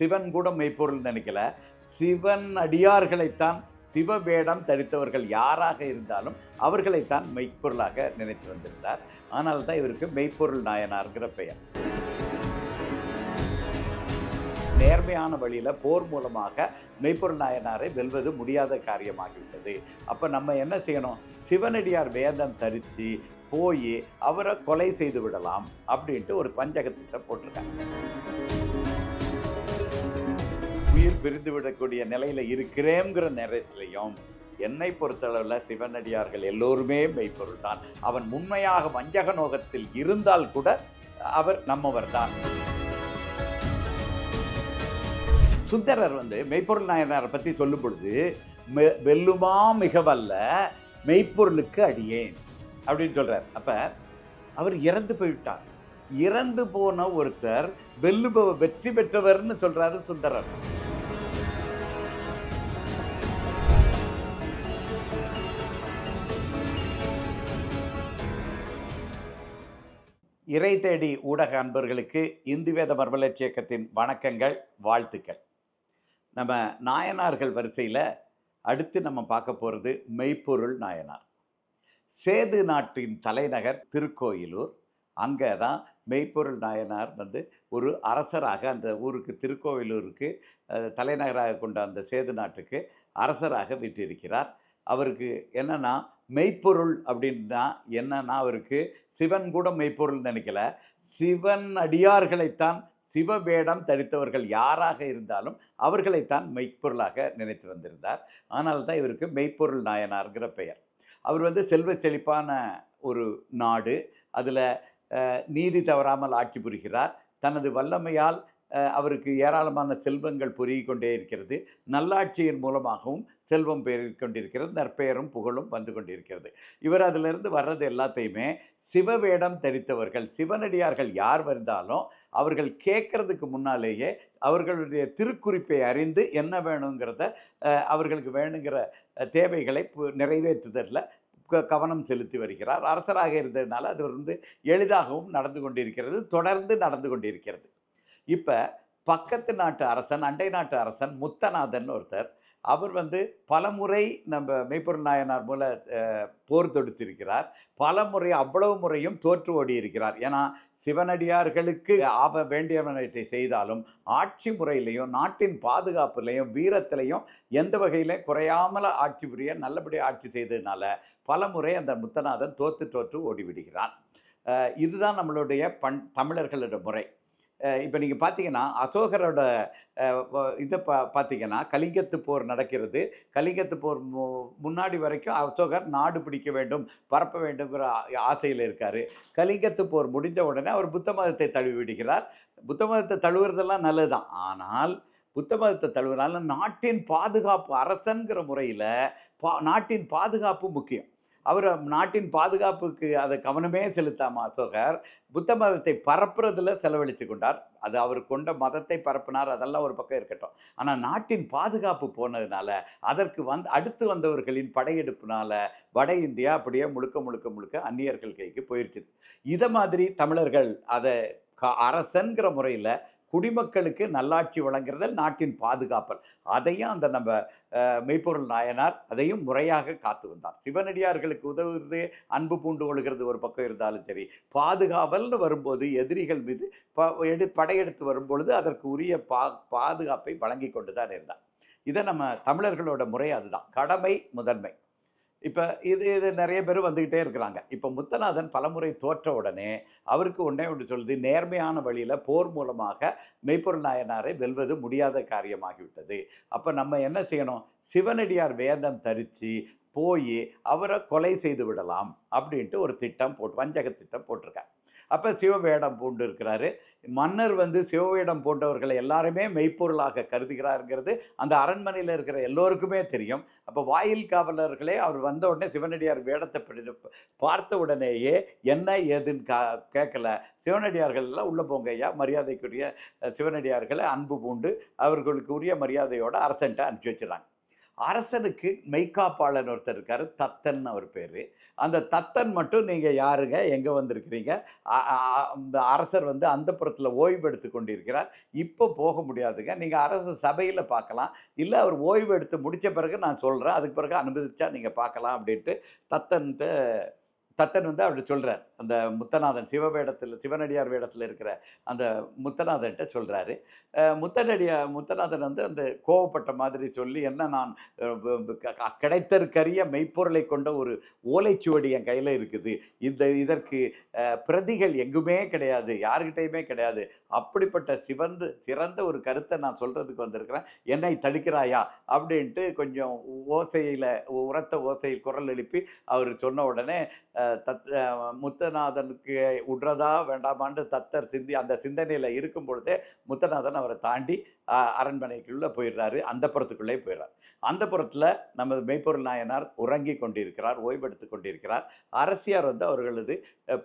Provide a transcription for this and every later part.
சிவன் கூட மெய்ப்பொருள் நினைக்கல. சிவன் அடியார்களைத்தான் சிவவேடம் தரித்தவர்கள் யாராக இருந்தாலும் அவர்களைத்தான் மெய்ப்பொருளாக நினைத்து வந்திருந்தார். ஆனால் தான் இவருக்கு மெய்ப்பொருள் நாயனார்கிற பெயர். நேர்மையான வழியில் போர் மூலமாக மெய்ப்பொருள் நாயனாரை வெல்வது முடியாத காரியமாகிவிட்டது. அப்போ நம்ம என்ன செய்யணும்? சிவனடியார் வேதம் தரித்து போய் அவரை கொலை செய்து விடலாம் அப்படின்ட்டு ஒரு பஞ்சகத்திட்ட போட்டிருக்காங்க. உயிர் பிரிந்து விடக்கூடிய நிலையில இருக்கிறேங்கிற நேரத்திலையும் என்னை பொறுத்தளவில் சிவனடியார்கள் எல்லோருமே மெய்ப்பொருள் தான். அவன் உண்மையாக வஞ்சக நோகத்தில் இருந்தால் கூட அவர் நம்மவர் தான். சுந்தரர் வந்து மெய்ப்பொருள் நாயனாரை பற்றி சொல்லும் பொழுது வெல்லுமா மிகவல்ல மெய்ப்பொருளுக்கு அடியேன் அப்படின்னு சொல்றார். அப்ப அவர் இறந்து போயிட்டார். இறந்து போன ஒருத்தர் வெல்லுபவ வெற்றி பெற்றவர்னு சொல்றாரு சுந்தரர். இறை தேடி ஊடக அன்பர்களுக்கு இந்து வேத மர்மலட்சி இயக்கத்தின் வணக்கங்கள் வாழ்த்துக்கள். நம்ம நாயனார்கள் வரிசையில் அடுத்து நம்ம பார்க்க போகிறது மெய்ப்பொருள் நாயனார். சேது நாட்டின் தலைநகர் திருக்கோயிலூர். அங்கே தான் மெய்ப்பொருள் நாயனார் வந்து ஒரு அரசராக அந்த ஊருக்கு திருக்கோவிலூருக்கு தலைநகராக கொண்ட அந்த சேது நாட்டுக்கு அரசராக விட்டிருக்கிறார் அவருக்கு என்னன்னா மெய்ப்பொருள் அப்படின்னா என்னன்னா அவருக்கு சிவன் கூட மெய்ப்பொருள் நினைக்கல. சிவன் அடியார்களைத்தான் சிவவேடம் தரித்தவர்கள் யாராக இருந்தாலும் அவர்களைத்தான் மெய்ப்பொருளாக நினைத்து வந்திருந்தார். ஆனால் தான் இவருக்கு மெய்ப்பொருள் நாயனார்ங்கிற பெயர். அவர் வந்து செல்வ செழிப்பான ஒரு நாடு. அதில் நீதி தவறாமல் ஆட்சி புரிகிறார். தனது வல்லமையால் அவருக்கு ஏராளமான செல்வங்கள் பொருகிக் கொண்டே இருக்கிறது. நல்லாட்சியின் மூலமாகவும் செல்வம் பெருகிக் கொண்டிருக்கிறது நற்பெயரும் புகழும் வந்து கொண்டிருக்கிறது. இவர் அதிலிருந்து வர்றது எல்லாத்தையுமே சிவவேடம் தரித்தவர்கள் சிவனடியார்கள் யார் வந்தாலும் அவர்கள் கேட்கறதுக்கு முன்னாலேயே அவர்களுடைய திருக்குறிப்பை அறிந்து என்ன வேணுங்கிறத அவர்களுக்கு வேணுங்கிற தேவைகளை பு- நிறைவேற்றுதலில் க- கவனம் செலுத்தி வருகிறார். அரசராக இருந்ததுனால அது வந்து எளிதாகவும் நடந்து கொண்டிருக்கிறது தொடர்ந்து நடந்து கொண்டிருக்கிறது. இப்போ பக்கத்து நாட்டு அரசன் அண்டை நாட்டு அரசன் முத்தநாதன் ஒருத்தர் அவர் வந்து பலமுறை நம்ம மெய்ப்பொருள் நாயனார் மூல போர் தொடுத்திருக்கிறார். பல முறை அவ்வளவு முறையும் தோற்று ஓடி இருக்கிறார் ஏன்னா சிவனடியார்களுக்கு ஆப வேண்டியவனத்தை செய்தாலும் ஆட்சி முறையிலையும் நாட்டின் பாதுகாப்புலையும் வீரத்திலையும் எந்த வகையிலும் குறையாமல் ஆட்சி புரிய நல்லபடியாக ஆட்சி செய்ததுனால பல முறை அந்த முத்தநாதன் தோற்று தோற்று ஓடிவிடுகிறான். இதுதான் நம்மளுடைய பண் தமிழர்களோட முறை. இப்போ நீங்கள் பார்த்தீங்கன்னா அசோகரோட இதை பா பார்த்தீங்கன்னா கலிங்கத்து போர் நடக்கிறது. கலிங்கத்து போர் மு முன்னாடி வரைக்கும் அசோகர் நாடு பிடிக்க வேண்டும் பரப்ப வேண்டுங்கிற ஆசையில் இருக்கார். கலிங்கத்து போர் முடிந்த உடனே அவர் புத்த மதத்தை தழுவி விடுகிறார். புத்த மதத்தை தழுவுறதெல்லாம் நல்லதுதான். ஆனால் புத்த மதத்தை தழுவினால நாட்டின் பாதுகாப்பு அரசன்கிற முறையில் பா நாட்டின் பாதுகாப்பு முக்கியம். அவர் நாட்டின் பாதுகாப்புக்கு அதை கவனமே செலுத்தாம அசோகர் புத்த மதத்தை பரப்புறதுல செலவழித்து கொண்டார். அது அவர் கொண்ட மதத்தை பரப்பினார். அதெல்லாம் ஒரு பக்கம் இருக்கட்டும். ஆனால் நாட்டின் பாதுகாப்பு போனதுனால அதற்கு வந்து அடுத்து வந்தவர்களின் படையெடுப்புனால வட இந்தியா அப்படியே முழுக்க முழுக்க முழுக்க அந்நியர்கள் கைக்கு போயிருச்சு. இதை மாதிரி தமிழர்கள் அதை அரசன்கிற முறையில் குடிமக்களுக்கு நல்லாட்சி வழங்குறதல் நாட்டின் பாதுகாப்பல். அதையும் அந்த நம்ம மெய்ப்பொருள் நாயனார் அதையும் முறையாக காத்து வந்தார். சிவனடியார்களுக்கு உதவுறது அன்பு பூண்டு கொள்கிறது ஒரு பக்கம் இருந்தாலும் சரி பாதுகாவல்னு வரும்போது எதிரிகள் மீது ப எடு படையெடுத்து வரும்பொழுது அதற்கு உரிய பா பாதுகாப்பை வழங்கி கொண்டு தான் இருந்தார். இதை நம்ம தமிழர்களோட முறை அதுதான். கடமை முதன்மை. இப்போ இது இது நிறைய பேர் வந்துக்கிட்டே இருக்கிறாங்க. இப்போ முத்தநாதன் பலமுறை தோற்ற உடனே அவருக்கு ஒன்றே ஒன்று சொல்லுது நேர்மையான வழியில் போர் மூலமாக மெய்ப்பொருள் நாயனாரை வெல்வது முடியாத காரியமாகிவிட்டது. அப்போ நம்ம என்ன செய்யணும்? சிவனடியார் வேதம் தரித்து போய் அவரை கொலை செய்து விடலாம் அப்படின்ட்டு ஒரு திட்டம் போட்டு வஞ்சக திட்டம் போட்டிருக்காங்க அப்போ சிவவேடம் பூண்டு இருக்கிறாரு மன்னர் வந்து சிவவேடம் போன்றவர்களை எல்லாருமே மெய்ப்பொருளாக கருதுகிறாருங்கிறது அந்த அரண்மனையில் இருக்கிற எல்லோருக்குமே தெரியும். அப்போ வாயில் காவலர்களே அவர் வந்த உடனே சிவனடியார் வேடத்தை பார்த்த உடனேயே என்ன ஏதுன்னு கா கேட்கல சிவனடியார்கள் எல்லாம் உள்ள போங்க ஐயா. மரியாதைக்குரிய சிவனடியார்களை அன்பு பூண்டு அவர்களுக்கு உரிய மரியாதையோட அரசன்ட்ட அனுப்பிச்சி வச்சிடறாங்க. அரசனுக்கு மெய்காப்பாளன் ஒருத்தர் இருக்கார் தத்தன் அவர் பேர். அந்த தத்தன் மட்டும் நீங்கள் யாருங்க? எங்கே வந்திருக்கிறீங்க? அந்த அரசர் வந்து அந்த புறத்தில் ஓய்வு எடுத்து கொண்டிருக்கிறார். இப்போ போக முடியாதுங்க. நீங்கள் அரசு சபையில் பார்க்கலாம். இல்லை அவர் ஓய்வு எடுத்து முடித்த பிறகு நான் சொல்கிறேன் அதுக்கு பிறகு அனுமதிச்சா நீங்கள் பார்க்கலாம் அப்படின்ட்டு தத்தன்ட்டு தத்தன் வந்து அவர் சொல்கிறார் அந்த முத்தநாதன் சிவ வேடத்தில் சிவனடியார் வேடத்தில் இருக்கிற அந்த முத்தநாதன்ட்ட சொல்கிறாரு முத்தனடியா முத்தநாதன் வந்து அந்த கோவப்பட்ட மாதிரி சொல்லி என்ன நான் க- கிடைத்தற்கரிய மெய்ப்பொருளை கொண்ட ஒரு ஓலைச்சுவடி என் கையில் இருக்குது. இந்த இதற்கு பிரதிகள் எங்குமே கிடையாது யாருக்கிட்டையுமே கிடையாது. அப்படிப்பட்ட சிவந்து சிறந்த ஒரு கருத்தை நான் சொல்கிறதுக்கு வந்திருக்கிறேன். என்னை தடுக்கிறாயா? அப்படின்ட்டு கொஞ்சம் ஓசையில் உரத்த ஓசையில் குரல் எழுப்பி அவர் சொன்ன உடனே தத் முத்த முத்தநாதனுக்கு உட்றதா வேண்டாமான்னு தத்தர் சிந்தி அந்த சிந்தனையில் இருக்கும் பொழுதே முத்தநாதன் அவரை தாண்டி அரண்மனைக்குள்ளே போயிடுறாரு. அந்த புறத்துக்குள்ளே போயிடுறார். அந்த புறத்தில் நமது மெய்ப்பொருள் நாயனார் உறங்கி கொண்டிருக்கிறார் ஓய்வெடுத்து கொண்டிருக்கிறார். அரசியார் வந்து அவர்களது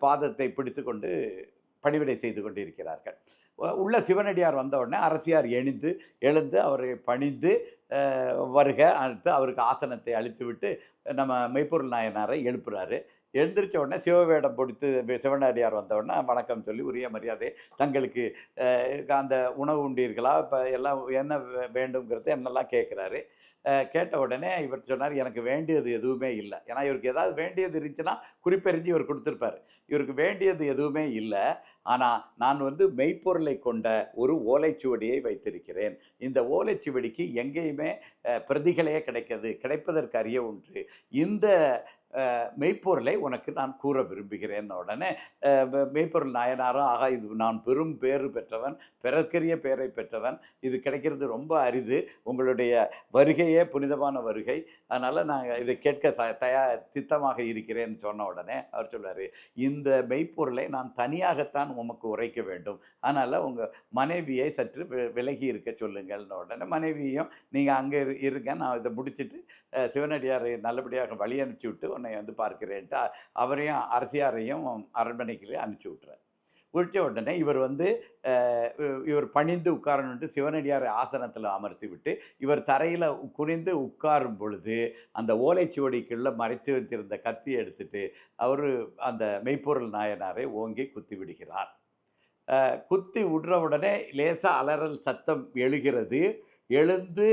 பாதத்தை பிடித்து கொண்டு பணிவிடை செய்து கொண்டிருக்கிறார்கள். உள்ள சிவனடியார் வந்த உடனே அரசியார் எழுந்து எழுந்து அவரை பணிந்து வருக அடுத்து அவருக்கு ஆசனத்தை அளித்துவிட்டு நம்ம மெய்ப்பொருள் நாயனாரை எழுப்புறாரு. எழுந்திரிச்ச உடனே சிவவேடம் பிடித்து சிவனடியார் வந்தவுடனே வணக்கம் சொல்லி உரிய மரியாதை தங்களுக்கு அந்த உணவு உண்டீர்களா? இப்போ எல்லாம் என்ன வே- என்னெல்லாம் கேட்குறாரு. கேட்ட உடனே இவர் சொன்னார் எனக்கு வேண்டியது எதுவுமே இல்லை. ஏன்னா இவருக்கு ஏதாவது வேண்டியது இருந்துச்சுன்னா குறிப்பெறிஞ்சு இவர் கொடுத்துருப்பாரு. இவருக்கு வேண்டியது எதுவுமே இல்லை. ஆனால் நான் வந்து மெய்ப்பொருளை கொண்ட ஒரு ஓலைச்சுவடியை வைத்திருக்கிறேன். இந்த ஓலைச்சுவடிக்கு எங்கேயுமே அஹ், பிரதிகளே கிடைக்கிறது கிடைப்பதற்கு அறிய ஒன்று. இந்த மெய்ப்பொருளை உனக்கு நான் கூற விரும்புகிறேன். உடனே மெய்ப்பொருள் நாயனாரும் ஆகா இது நான் பெரும் பேறு பெற்றவன் பிறர்க்கரிய பேரை பெற்றவன் இது கிடைக்கிறது ரொம்ப அரிது. உங்களுடைய வருகையே புனிதமான வருகை. அதனால் நாங்கள் இதை கேட்க த தயா சித்தமாக இருக்கிறேன்னு சொன்ன உடனே அவர் சொல்வார் இந்த மெய்ப்பொருளை நான் தனியாகத்தான் உமக்கு உரைக்க வேண்டும். அதனால் உங்கள் மனைவியை சற்று விலகி இருக்க சொல்லுங்கள்னு உடனே மனைவியும் நீங்கள் அங்கே இருங்க. நான் இதை முடிச்சுட்டு சிவனடியாரை நல்லபடியாக வழி அனுப்பிச்சி விட்டு உன்னை வந்து பார்க்கிறேன்ட்டு அவரையும் அரசியாரையும் அரண்மனைக்கு அனுப்பிச்சி விட்றார் விட்ட உடனே இவர் வந்து இவர் பணிந்து உட்காரணுன்ட்டு சிவனடியார் ஆசனத்தில் அமர்த்தி விட்டு இவர் தரையில் குனிந்து உட்காரும் பொழுது அந்த ஓலைச்சுவடிக்குள்ளே மறைத்து வைத்திருந்த கத்தி எடுத்துட்டு அவர் அந்த மெய்ப்பொருள் நாயனாரை ஓங்கி குத்தி விடுகிறார். குத்தி விடுற உடனே லேசாக அலறல் சத்தம் எழுகிறது. எழுந்து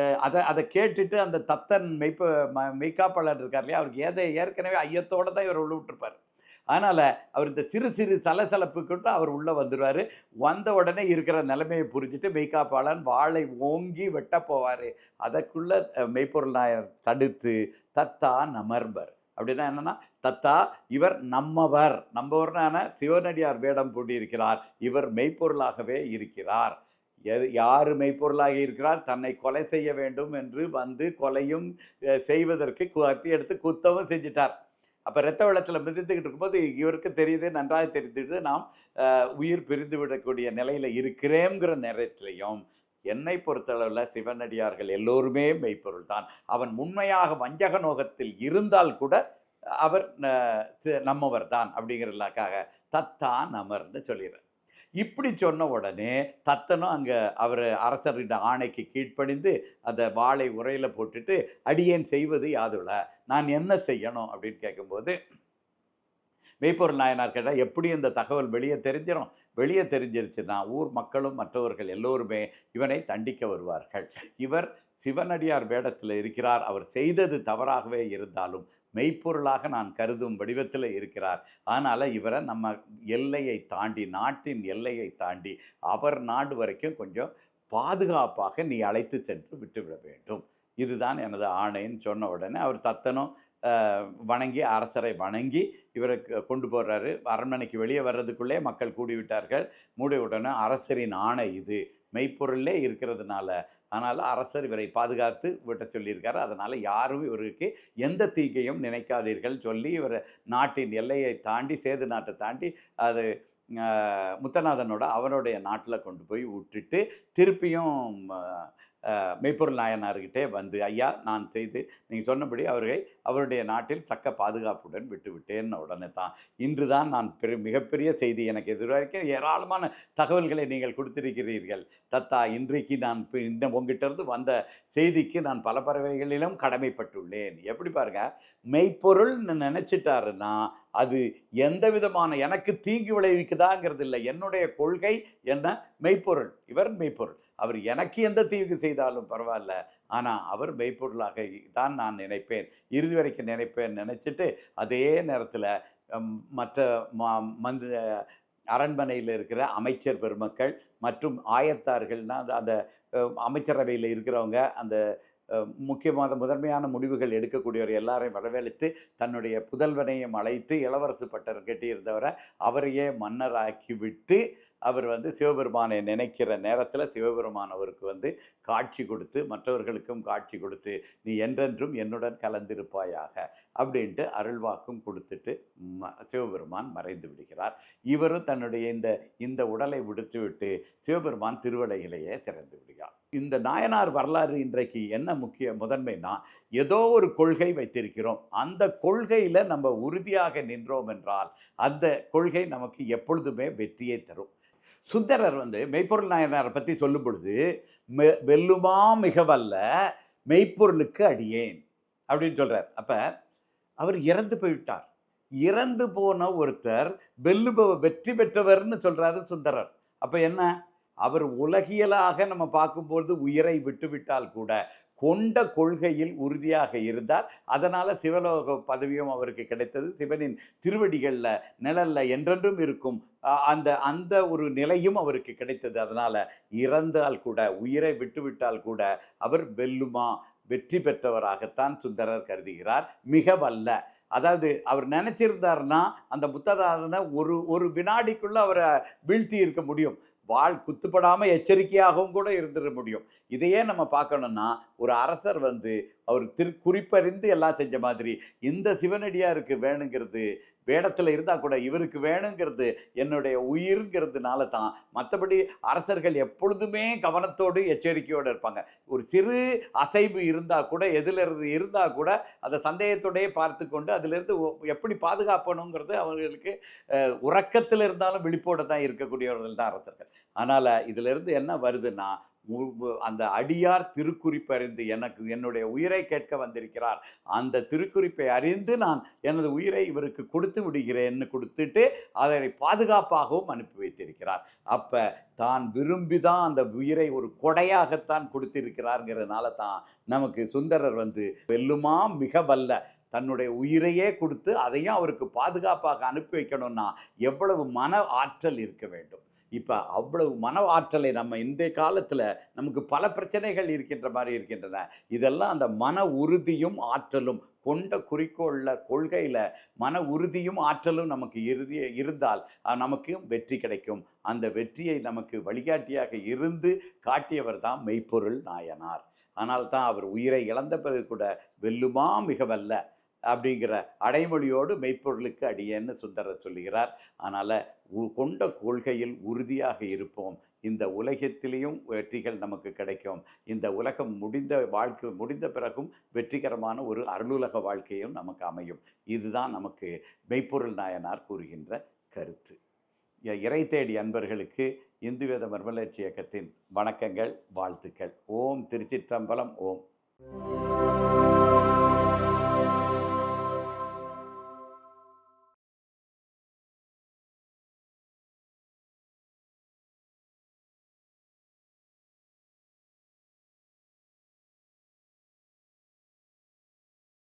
அதை அதை கேட்டுட்டு அந்த தத்தன் மெய்ப்ப ம- மெய்க்காப்பாளர் இருக்கார் இல்லையா? அவருக்கு ஏதை ஏற்கனவே ஐயத்தோடு தான் இவர் உள்ள விட்டுருப்பார். அதனால் அவர் இந்த சிறு சிறு சலசலப்புக்கிட்ட அவர் உள்ளே வந்துடுவார் வந்த உடனே இருக்கிற நிலைமையை புரிஞ்சுட்டு மெய்க்காப்பாளன் வாளை ஓங்கி வெட்ட போவார். அதற்குள்ளே மெய்ப்பொருள் நாயர் தடுத்து தத்தா நமர்பர் அப்படின்னா என்னன்னா தத்தா இவர் நம்மவர். நம்மவர்னான சிவனடியார் வேடம் பூண்டிருக்கிறார் இவர் மெய்ப்பொருளாகவே இருக்கிறார். எது யார் மெய்ப்பொருளாக இருக்கிறார் தன்னை கொலை செய்ய வேண்டும் என்று வந்து கொலையும் செய்வதற்கு கத்தி எடுத்து குத்தவும் செஞ்சிட்டார். அப்போ ரத்த வெள்ளத்தில் மிதந்துக்கிட்டு இருக்கும்போது இவருக்கு தெரியுது நன்றாக தெரிந்துட்டு நாம் உயிர் பிரிந்து விடக்கூடிய நிலையில் இருக்கிறேங்கிற நேரத்திலையும் என்னை பொறுத்தளவில் சிவனடியார்கள் எல்லோருமே மெய்ப்பொருள் தான் அவன் உண்மையாக வஞ்சக நோகத்தில் இருந்தால் கூட அவர் நம்மவர் தான் அப்படிங்கிறதுக்காக தத்தான் அமர்னு சொல்லிடுறார். இப்படி சொன்ன உடனே தத்தனும் அங்கே அவர் அரசர்கிட்ட ஆணைக்கு கீழ்ப்படிந்து அந்த வாளை உரையில் போட்டுட்டு அடியேன் செய்வது யாதுல நான் என்ன செய்யணும்? அப்படின்னு கேட்கும்போது மெய்ப்பொருள் நாயனார் கேட்டால் எப்படி இந்த தகவல் வெளியே தெரிஞ்சிடும் வெளியே தெரிஞ்சிருச்சுன்னா ஊர் மக்களும் மற்றவர்கள் எல்லோருமே இவனை தண்டிக்க வருவார்கள். இவர் சிவனடியார் வேடத்தில் இருக்கிறார். அவர் செய்தது தவறாகவே இருந்தாலும் மெய்ப்பொருளாக நான் கருதும் வடிவத்தில் இருக்கிறார். அதனால் இவரை நம்ம எல்லையை தாண்டி நாட்டின் எல்லையை தாண்டி அவர் நாடு வரைக்கும் கொஞ்சம் பாதுகாப்பாக நீ அழைத்து சென்று விட்டுவிட வேண்டும். இதுதான் எனது ஆணைன்னு சொன்ன உடனே அவர் தத்தனும் வணங்கி அரசரை வணங்கி இவரை கொண்டு போடுறாரு அரண்மனைக்கு வெளியே வர்றதுக்குள்ளே மக்கள் கூடிவிட்டார்கள். மூடி உடனே அரசரின் ஆணை இது. மெய்ப்பொருளே இருக்கிறதுனால அதனால் அரசர் இவரை பாதுகாத்து விட்ட சொல்லியிருக்காரு. அதனால் யாரும் இவருக்கு எந்த தீங்கையும் நினைக்காதீர்கள் சொல்லி இவர் நாட்டின் எல்லையை தாண்டி சேது நாட்டை தாண்டி அது முத்தநாதனோட அவனுடைய நாட்டில் கொண்டு போய் விட்டுட்டு திருப்பியும் மெய்ப்பொருள் நாயனார்கிட்டே வந்து ஐயா நான் செய்து நீங்கள் சொன்னபடி அவர்களை அவருடைய நாட்டில் தக்க பாதுகாப்புடன் விட்டுவிட்டேன்னு உடனே தான். இன்று தான் நான் பெரு மிகப்பெரிய செய்தி எனக்கு எதிர்வரைக்கும் ஏராளமான தகவல்களை நீங்கள் கொடுத்திருக்கிறீர்கள். தத்தா இன்றைக்கு நான் இந்த உங்ககிட்டருந்து வந்த செய்திக்கு நான் பல பறவைகளிலும் கடமைப்பட்டுள்ளேன். எப்படி பாருங்க மெய்ப்பொருள்னு நினச்சிட்டாருன்னா அது எந்த விதமான எனக்கு தீங்கு விளைவிக்குதாங்கிறது இல்லை என்னுடைய கொள்கை என்ன? மெய்ப்பொருள். இவர் மெய்ப்பொருள். அவர் எனக்கு எந்த தீங்கு செய்தாலும் பரவாயில்ல. ஆனால் அவர் மெய்ப்பொருளாக தான் நான் நினைப்பேன். இறுதி வரைக்கும் நினைப்பேன் நினச்சிட்டு அதே நேரத்தில் மற்ற மந்த அரண்மனையில் இருக்கிற அமைச்சர் பெருமக்கள் மற்றும் ஆயத்தார்கள்னால் அந்த அந்த அமைச்சரவையில் இருக்கிறவங்க அந்த முக்கியமான முதன்மையான முடிவுகள் எடுக்கக்கூடியவர் எல்லாரையும் வரவேற்று தன்னுடைய புதல்வனையும் அழைத்து இளவரசு பட்டர் கட்டியிருந்தவரை அவரையே மன்னராக்கிவிட்டு அவர் வந்து சிவபெருமானை நினைக்கிற நேரத்தில் சிவபெருமான் அவருக்கு வந்து காட்சி கொடுத்து மற்றவர்களுக்கும் காட்சி கொடுத்து நீ என்றென்றும் என்னுடன் கலந்திருப்பாயாக அப்படின்ட்டு அருள்வாக்கும் கொடுத்துட்டு ம- சிவபெருமான் மறைந்து விடுகிறார். இவரும் தன்னுடைய இந்த இந்த உடலை விடுத்துவிட்டு சிவபெருமான் திருவலையிலேயே திறந்து விடுகிறார். இந்த நாயனார் வரலாறு இன்றைக்கு என்ன முக்கிய முதன்மைனா ஏதோ ஒரு கொள்கை வைத்திருக்கிறோம். அந்த கொள்கையில் நம்ம உறுதியாக நின்றோம் என்றால் அந்த கொள்கை நமக்கு எப்பொழுதுமே வெற்றியை தரும். சுந்தரர் வந்து மெய்ப்பொருள் நாயனாரை பற்றி சொல்லும் பொழுது "மெ- வெல்லுமா மிகவல்ல மெய்ப்பொருளுக்கு அடியேன் அப்படின்னு சொல்கிறார் அப்போ அவர் இறந்து போய்விட்டார் இறந்து போன ஒருத்தர் வெல்லுபவ வெற்றி பெற்றவர்னு சொல்கிறாரு சுந்தரர். அப்போ என்ன? அவர் உலகியலாக நம்ம பார்க்கும்பொழுது உயிரை விட்டுவிட்டால் கூட கொண்ட கொள்கையில் உறுதியாக இருந்தார். அதனால் சிவலோக பதவியும் அவருக்கு கிடைத்தது. சிவனின் திருவடிகளில் நிழலில் என்றென்றும் இருக்கும் அந்த அந்த ஒரு நிலையும் அவருக்கு கிடைத்தது. அதனால் இறந்தால் கூட உயிரை விட்டுவிட்டால் கூட அவர் வெல்லுமா வெற்றி பெற்றவராகத்தான் சுந்தரர் கருதுகிறார். மிக வல்ல அதாவது அவர் நினச்சிருந்தாருன்னா அந்த புத்ததாரனை ஒரு ஒரு வினாடிக்குள்ளே அவரை வீழ்த்தி இருக்க முடியும். வாழ் குத்துப்படாமல் எச்சரிக்கையாகவும் கூட இருந்துட முடியும். இதையே நம்ம பார்க்கணுன்னா ஒரு அரசர் வந்து அவர் திரு குறிப்பறிந்து எல்லாம் செஞ்ச மாதிரி இந்த சிவனடியாருக்கு வேணுங்கிறது வேடத்தில் இருந்தால் கூட இவருக்கு வேணுங்கிறது என்னுடைய உயிர்ங்கிறதுனால தான் மற்றபடி அரசர்கள் எப்பொழுதுமே கவனத்தோடு எச்சரிக்கையோடு இருப்பாங்க. ஒரு சிறு அசைவு இருந்தால் கூட எதில் இருந்து இருந்தால் கூட அதை சந்தேகத்தோடையே பார்த்து கொண்டு அதிலிருந்து எப்படி பாதுகாப்பணுங்கிறது அவர்களுக்கு உறக்கத்தில் இருந்தாலும் விழிப்போடு தான் இருக்கக்கூடியவர்கள் தான் அரசர்கள். அதனால் இதிலிருந்து என்ன வருதுன்னா அந்த அடியார் திருக்குறிப்பறிந்து எனக்கு என்னுடைய உயிரை கேட்க வந்திருக்கிறார். அந்த திருக்குறிப்பை அறிந்து நான் எனது உயிரை இவருக்கு கொடுத்து விடுகிறேன்னு கொடுத்துட்டு அதை பாதுகாப்பாகவும் அனுப்பி வைத்திருக்கிறார். அப்போ தான் விரும்பி தான் அந்த உயிரை ஒரு கொடையாகத்தான் கொடுத்திருக்கிறாருங்கிறதுனால தான் நமக்கு சுந்தரர் வந்து வெல்லுமா மிக வல்ல தன்னுடைய உயிரையே கொடுத்து அதையும் அவருக்கு பாதுகாப்பாக அனுப்பி வைக்கணும்னா எவ்வளவு மன ஆற்றல் இருக்க வேண்டும். இப்போ அவ்வளவு மன ஆற்றலை நம்ம இந்த காலத்தில் நமக்கு பல பிரச்சனைகள் இருக்கின்ற மாதிரி இருக்கின்றன. இதெல்லாம் அந்த மன உறுதியும் ஆற்றலும் கொண்ட குறிக்கோளில் கொள்கையில் மன உறுதியும் ஆற்றலும் நமக்கு இறுதி இருந்தால் நமக்கும் வெற்றி கிடைக்கும். அந்த வெற்றியை நமக்கு வழிகாட்டியாக இருந்து காட்டியவர் தான் மெய்ப்பொருள் நாயனார். ஆனால் தான் அவர் உயிரை இழந்த பிறகு கூட வெல்லுமா மிகவல்ல. அப்படிங்கிற அடைமொழியோடு மெய்ப்பொருளுக்கு அடியேன்னு சுந்தரர் சொல்லுகிறார். அதனால் கொண்ட கொள்கையில் உறுதியாக இருப்போம். இந்த உலகத்திலையும் வெற்றிகள் நமக்கு கிடைக்கும். இந்த உலகம் முடிந்த வாழ்க்கை முடிந்த பிறகும் வெற்றிகரமான ஒரு அருளுலக வாழ்க்கையும் நமக்கு அமையும். இதுதான் நமக்கு மெய்ப்பொருள் நாயனார் கூறுகின்ற கருத்து. இறை தேடி அன்பர்களுக்கு இந்து வேத மர்மலட்சி இயக்கத்தின் வணக்கங்கள் வாழ்த்துக்கள். ஓம் திருச்சிற்றம்பலம் ஓம்.